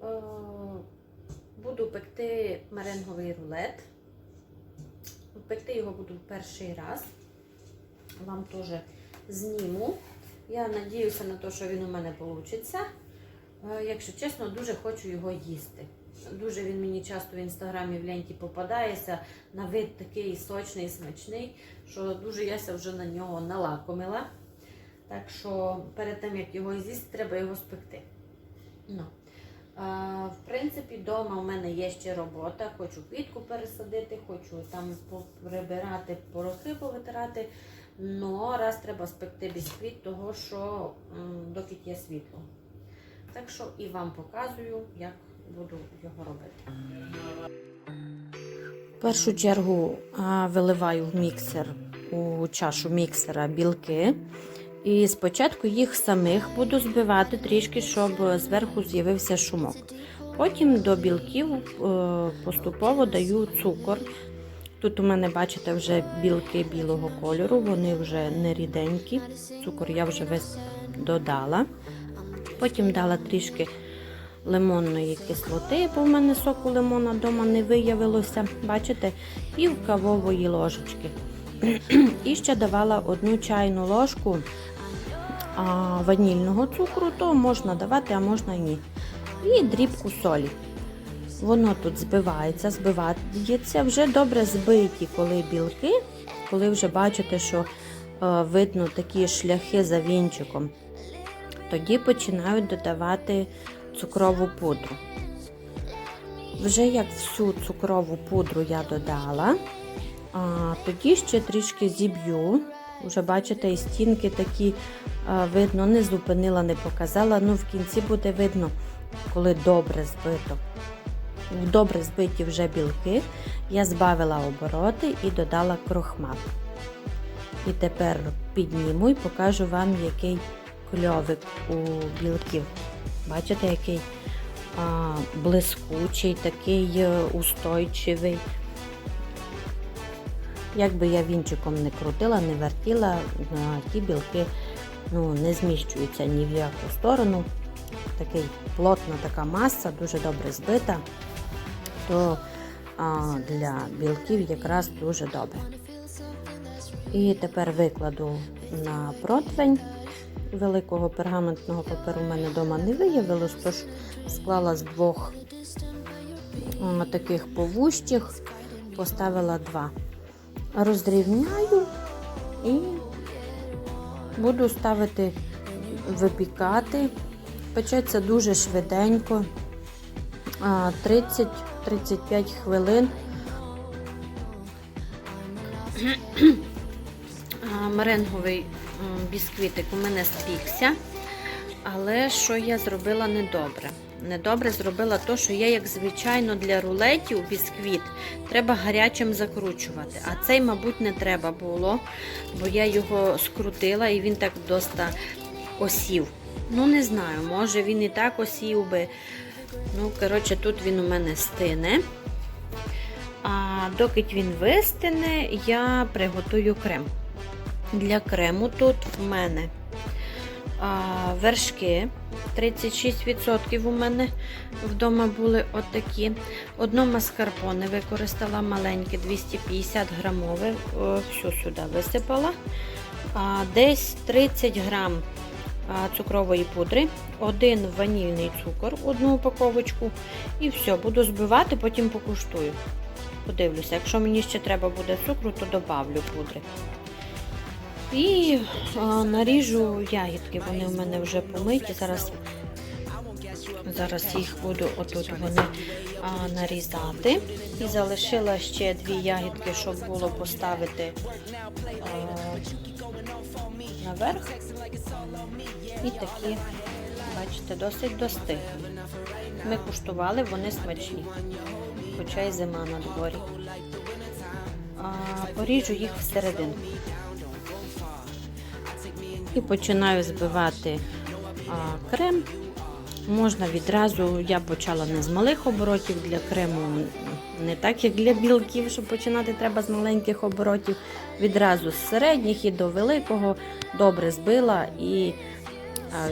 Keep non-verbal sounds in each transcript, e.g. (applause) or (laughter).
Буду пекти меренговий рулет. Пекти його буду перший раз. Вам теж зніму. Я надіюся на те, що він у мене вийде. Якщо чесно, дуже хочу його їсти. Дуже він мені часто в інстаграмі в ленті попадається. На вид такий сочний, смачний, що дуже яся вже на нього налакомила. Так що перед тим, як його з'їсти, треба його спекти. Ну. В принципі, вдома в мене є ще робота. Хочу квітку пересадити, хочу там прибирати, порохи повитирати. Но раз треба спекти бісквіт, того що доки є світло. Так що і вам показую, як буду його робити. В першу чергу виливаю в міксер у чашу міксера білки. І спочатку їх самих буду збивати трішки, щоб зверху з'явився шумок. Потім до білків е, поступово даю цукор. Тут у мене, бачите, вже білки білого кольору, вони вже не ріденькі. Цукор я вже весь додала. Потім дала трішки лимонної кислоти, бо в мене соку лимона вдома не виявилося. Бачите, пів кавової ложечки. (clears throat) І ще давала одну чайну ложку ванільного цукру, то можна давати, а можна і ні. І дрібку солі. Воно тут збивається, збивається вже добре збиті, коли білки, коли вже бачите, що е, видно такі шляхи за вінчиком. Тоді починають додавати цукрову пудру. Вже як всю цукрову пудру я додала, тоді ще трішки зіб'ю. Вже бачите, і стінки такі видно, не зупинила, не показала. Ну, в кінці буде видно, коли добре збито. Добре збиті вже білки. Я збавила обороти і додала крохмал. І тепер підніму і покажу вам, який кльовик у білків. Бачите, який а, блискучий, такий е, устойчивий. Як би я вінчиком не крутила, не вертіла, ті білки ну, не зміщуються ні в яку сторону. Такий плотна така маса, дуже добре збита, то а, для білків якраз дуже добре. І тепер викладу на противень. Великого пергаментного паперу в мене вдома не виявилось, тож склала з двох таких повущих, поставила два. Розрівняю і буду ставити випікати. Печеться дуже швиденько, 30-35 хвилин. Меренговий бісквітик у мене спікся, але що я зробила недобре? Недобре зробила то, що я, як звичайно, для рулетів бісквіт треба гарячим закручувати. А цей, мабуть, не треба було, бо я його скрутила і він так доста осів. Ну, не знаю, може він і так осів би. Ну, коротше, тут він у мене стине. А доки він вистине, я приготую крем. Для крему тут в мене вершки 36% у мене вдома були отакі. Одно маскарпоне використала маленьке 250 грамове, всю сюди висипала. Десь 30 грам цукрової пудри, один ванільний цукор, одну упаковочку. І все, буду збивати, потім покуштую. Подивлюся, якщо мені ще треба буде цукру, то добавлю пудри. І а, наріжу ягідки, вони в мене вже помиті. Зараз, зараз їх буду отут вони а, нарізати. І залишила ще дві ягідки, щоб було поставити а, наверх. І такі, бачите, досить достигли. Ми куштували, вони смачні, хоча й зима на дворі. А, поріжу їх всередину. І починаю збивати а, крем. Можна відразу, я почала не з малих оборотів для крему, не так як для білків, щоб починати треба з маленьких оборотів. Відразу з середніх і до великого добре збила і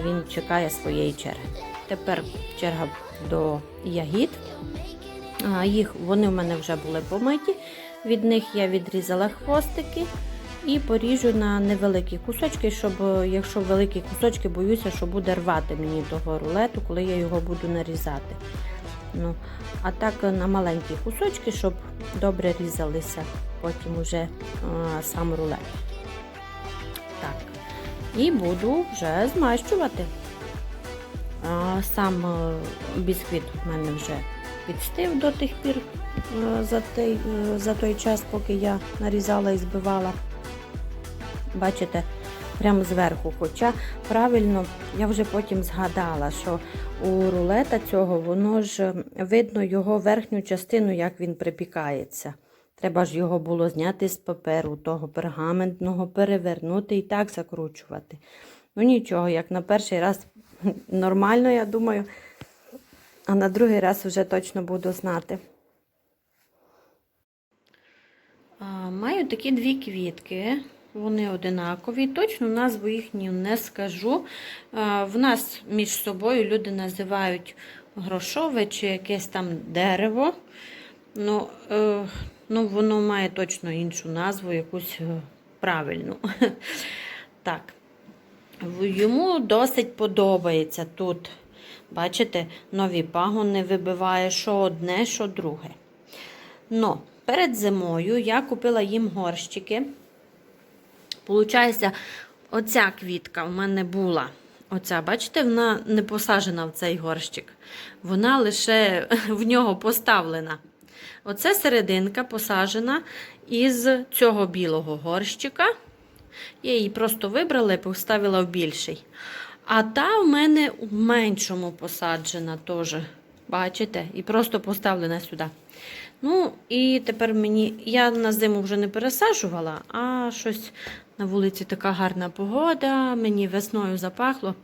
він чекає своєї черги. тепер черга до ягід. Їх вони в мене вже були помиті. Від них я відрізала хвостики і поріжу на невеликі кусочки, щоб е, якщо великі кусочки, боюся, що буде рвати мені того рулету, коли я його буду нарізати. Ну, а так е, на маленькі кусочки, щоб добре різалися потім уже а, сам рулет. Так. І буду вже змащувати. А, Сам е, бісквіт в мене вже підстив до тих пір е, за той, е, за той час, поки я нарізала і збивала. Бачите, прямо зверху. Хоча правильно, я вже потім згадала, що у рулета цього воно ж видно його верхню частину, як він припікається. Треба ж його було зняти з паперу, того пергаментного, перевернути і так закручувати. Ну нічого, як на перший раз (laughs) нормально, я думаю, а на другий раз вже точно буду знати. Маю такі дві квітки. Вони одинакові. Точну назву їхню не скажу. В нас між собою люди називають грошове чи якесь там дерево. Ну, е, ну воно має точно іншу назву, якусь е, правильну. (laughs) Так. Йому досить подобається тут. Бачите, нові пагони вибиває що одне, що друге. Но перед зимою я купила їм горщики. Получається, оця квітка в мене була. Оця, бачите, вона не посаджена в цей горщик. Вона лише (laughs) в нього поставлена. Оце серединка посаджена із цього білого горщика. Я її просто вибрала і поставила в більший. А та в мене в меншому посаджена теж. Бачите? І просто поставлена сюди. Ну, і тепер мені. Я на зиму вже не пересаджувала, а щось на вулиці така гарна погода, мені весною запахло.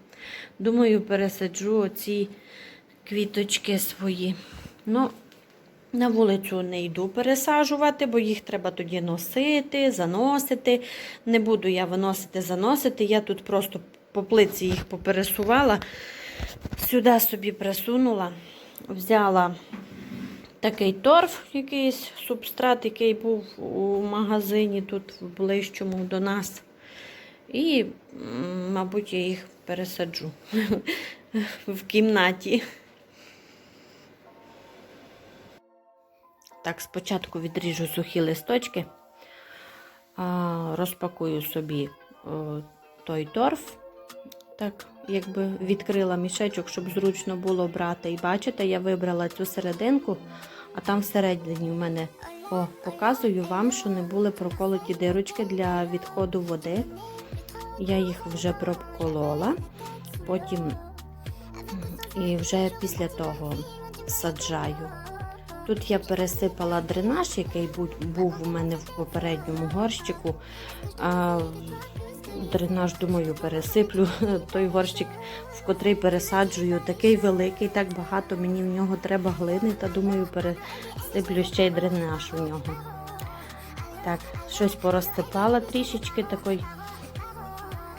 Думаю, пересаджу оці квіточки свої. Ну, на вулицю не йду пересаджувати, бо їх треба тоді носити, заносити. Не буду я виносити, заносити. Я тут просто по плиці їх попересувала, сюди собі присунула, взяла такий торф, якийсь субстрат, який був у магазині тут ближчому до нас. І, мабуть, я їх пересаджу (laughs) в кімнаті. Так, спочатку відріжу сухі листочки, розпакую собі той торф. Так, якби відкрила мішечок, щоб зручно було брати. І бачите, я вибрала цю серединку, а там всередині в мене о, показую вам, що не були проколоті дирочки для відходу води. Я їх вже проколола. Потім і вже після того саджаю. Тут я пересипала дренаж, який був у мене в попередньому горщику. Дренаж, думаю, пересиплю. (laughs) Той горщик, в котрий пересаджую, такий великий, так багато мені в нього треба глини, та думаю, пересиплю ще й дренаж у нього. Так, щось порозсипала трішечки такий.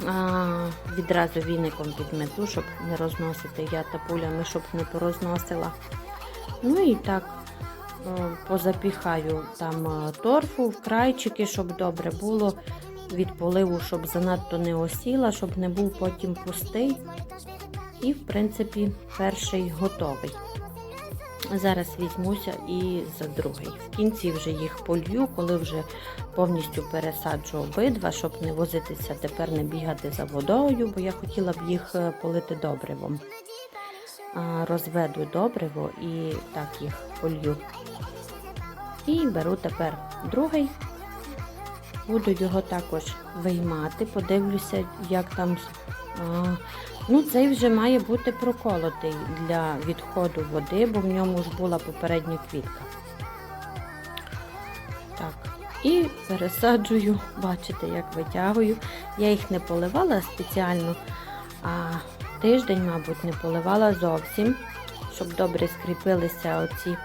А, відразу віником підмету, щоб не розносити я та пулями, щоб не порозносила. Ну і так позапіхаю там е, торфу в крайчики, щоб добре було від поливу, щоб занадто не осіла, щоб не був потім пустий. І, в принципі, перший готовий. Зараз візьмуся і за другий. В кінці вже їх полью, коли вже повністю пересаджу обидва, щоб не возитися тепер не бігати за водою, бо я хотіла б їх е, полити добривом. Розведу добриво і так їх полью. І беру тепер другий. Буду його також виймати, подивлюся, як там. А, ну, цей вже має бути проколотий для відходу води, бо в ньому ж була попередня квітка. Так, і пересаджую, бачите, як витягую. Я їх не поливала спеціально, а тиждень, мабуть, не поливала зовсім, щоб добре скріпилися оці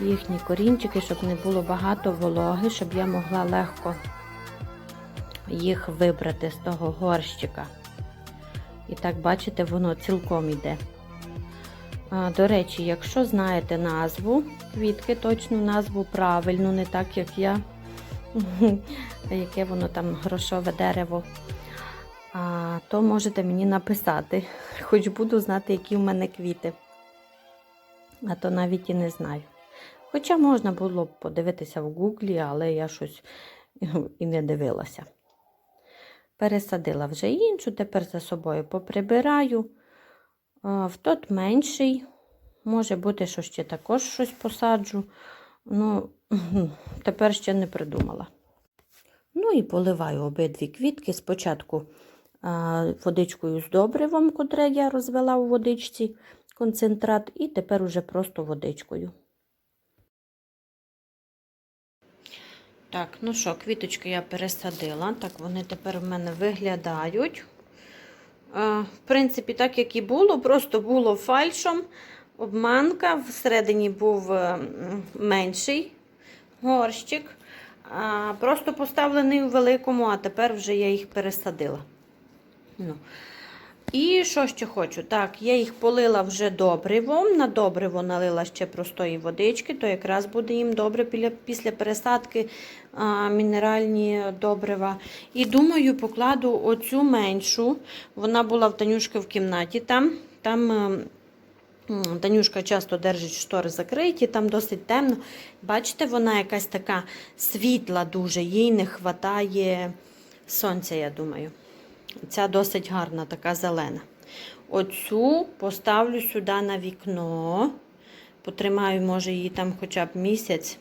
їхні корінчики, щоб не було багато вологи, щоб я могла легко їх вибрати з того горщика. І так, бачите, воно цілком йде. До речі, якщо знаєте назву квітки, точну назву правильну, не так як я, (laughs) яке воно там грошове дерево, то можете мені написати, хоч буду знати, які в мене квіти. А то навіть і не знаю. Хоча можна було б подивитися в гуглі, але я щось (laughs) і не дивилася. Пересадила вже іншу, тепер за собою поприбираю. В тот менший. Може бути, що ще також щось посаджу. Ну, (laughs) тепер ще не придумала. Ну і поливаю обидві квітки. Спочатку водичкою з добривом, котре я розвела у водичці, концентрат, і тепер уже просто водичкою. Так, ну що, квіточки я пересадила. Так, вони тепер в мене виглядають. В принципі, так як і було, просто було фальшом. Обманка, всередині був е, менший горщик. Просто поставлений у великому, а тепер вже я їх пересадила. Ну. І що ще хочу? Так, я їх полила вже добривом. На добриво налила ще простої водички, то якраз буде їм добре після, пересадки а, мінеральні добрива. І думаю, покладу оцю меншу. Вона була в Танюшки в кімнаті. Там, там е, Танюшка часто держить штори закриті, там досить темно. Бачите, вона якась така світла дуже, їй не вистачає сонця, я думаю. Ця досить гарна, така зелена. Оцю поставлю сюди на вікно. Потримаю, може, її там хоча б місяць.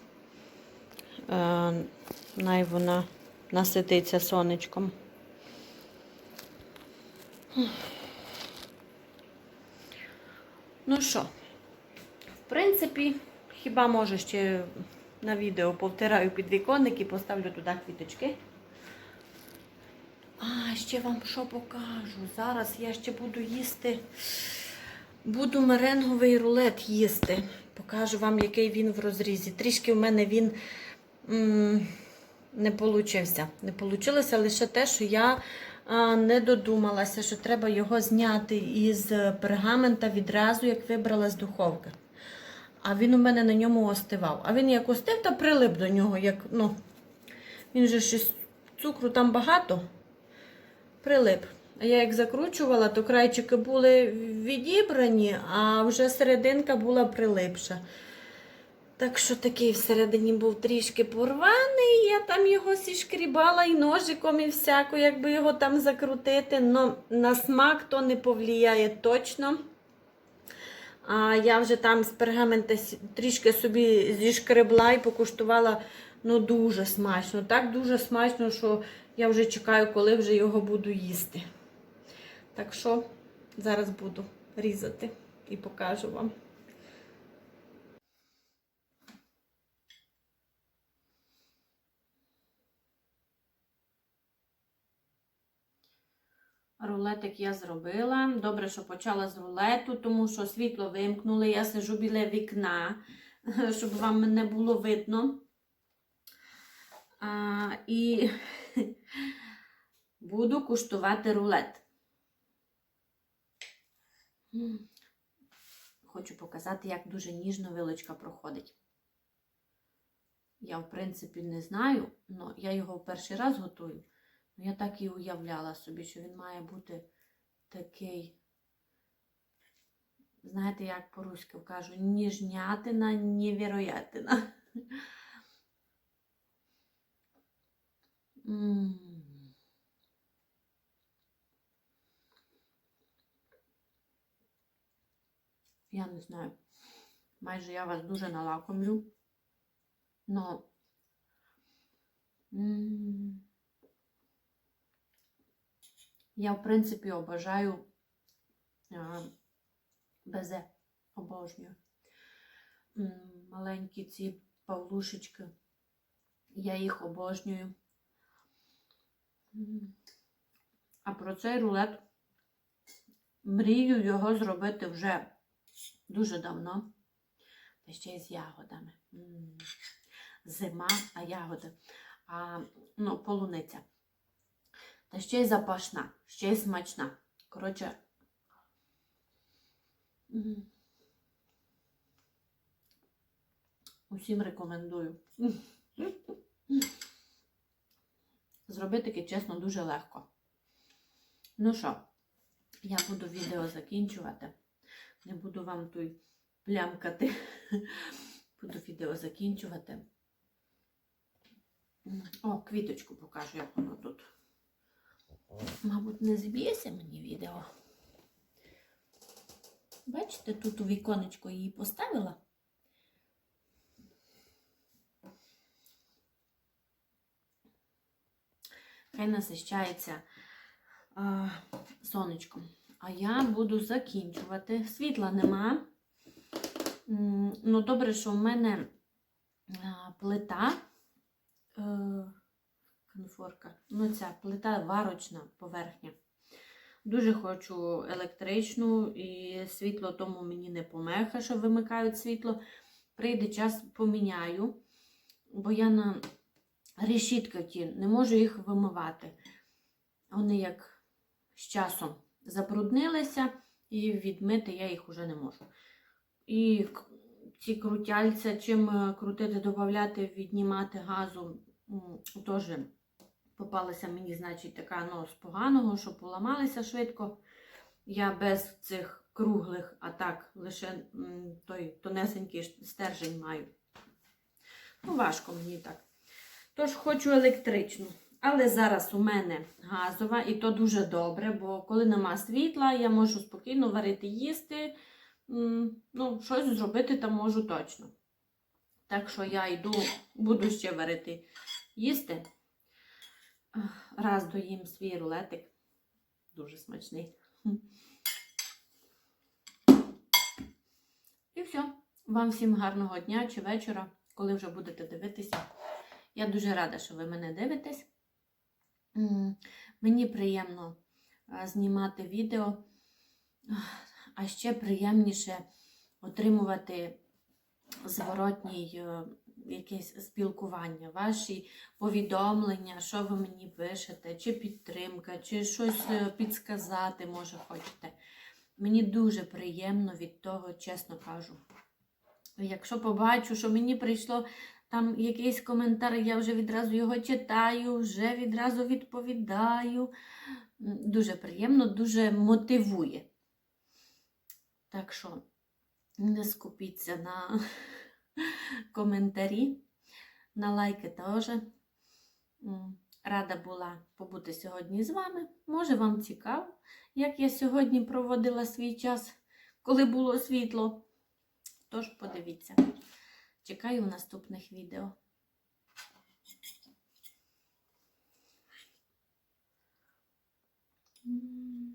Е, най вона насититься сонечком. Ну що, в принципі, хіба може ще на відео повтираю підвіконник і поставлю туди квіточки. А, ще вам що покажу. Зараз я ще буду їсти. Буду меренговий рулет їсти. Покажу вам, який він в розрізі. Трішки в мене він м, не получився. Не получилося лише те, що я а, не додумалася, що треба його зняти із пергамента відразу, як вибрала з духовки. А він у мене на ньому остивав. А він як остив, та прилип до нього, як, ну, він же щось цукру там багато прилип. Я як закручувала, то крайчики були відібрані, а вже серединка була прилипша. Так що такий всередині був трішки порваний, я там його зішкрібала і ножиком, і всяко, якби його там закрутити. Но на смак то не повлияє точно. А я вже там з пергамента трішки собі зішкребла і покуштувала ну дуже смачно. Так дуже смачно, що я вже чекаю, коли вже його буду їсти. Так що зараз буду різати і покажу вам. Рулетик я зробила. Добре, що почала з рулету, тому що світло вимкнули. Я сижу біля вікна, (laughs) щоб вам не було видно. А, і (laughs) буду куштувати рулет. Хочу показати, як дуже ніжно вилочка проходить. Я, в принципі, не знаю, але я його перший раз готую. Я так і уявляла собі, що він має бути такий, знаєте, як по-руськи кажу, ніжнятина, невероятина. (laughs) М. Я не знаю. Майже я вас дуже налакомлю. Но. Я, в принципі, обожаю безе. Обожнюю. Маленькі ці павлушечки. Я їх обожнюю. А про цей рулет мрію його зробити вже дуже давно. Та ще й з ягодами. Зима, а ягоди. А, ну, полуниця. Та ще й запашна, ще й смачна. Коротше, Усім рекомендую. (laughs) Зробити таке, чесно, дуже легко. Ну що, я буду відео закінчувати. Не буду вам тут плямкати. (laughs) Буду відео закінчувати. О, квіточку покажу, як воно тут. Мабуть, не зб'ється мені відео. Бачите, тут у віконечко її поставила. Хай насищається а, сонечком. А я буду закінчувати. Світла нема. Ну, добре, що в мене плита. Е, конфорка. Ну, ця плита варочна поверхня. Дуже хочу електричну і світло тому мені не помеха, що вимикають світло. Прийде час, поміняю, бо я на решітки ті не можу їх вимивати. Вони як з часом забруднилися, і відмити я їх уже не можу. І ці крутяльця, чим е, крутити, додати, віднімати газу, теж попалася мені, значить, така ну, з поганого, що поламалися швидко. Я без цих круглих, а так лише той тонесенький стержень маю. Ну, важко мені так. Тож хочу електричну. Але зараз у мене газова, і то дуже добре, бо коли нема світла, я можу спокійно варити їсти. Ну, щось зробити там можу точно. Так що я йду, буду ще варити їсти. Раз доїм свій рулетик. Дуже смачний. І все. Вам всім гарного дня чи вечора, коли вже будете дивитися. Я дуже рада, що ви мене дивитесь. Мені приємно знімати відео, а ще приємніше отримувати зворотній е, якесь спілкування, ваші повідомлення, що ви мені пишете, чи підтримка, чи щось е, підсказати, може, хочете. Мені дуже приємно від того, чесно кажу. Якщо побачу, що мені прийшло там якийсь коментар, я вже відразу його читаю, вже відразу відповідаю. Дуже приємно, дуже мотивує. Так що не скупіться на (laughs) коментарі, на лайки теж. Рада була побути сьогодні з вами. Може, вам цікаво, як я сьогодні проводила свій час, коли було світло. Тож подивіться. Чекаю наступних відео. М.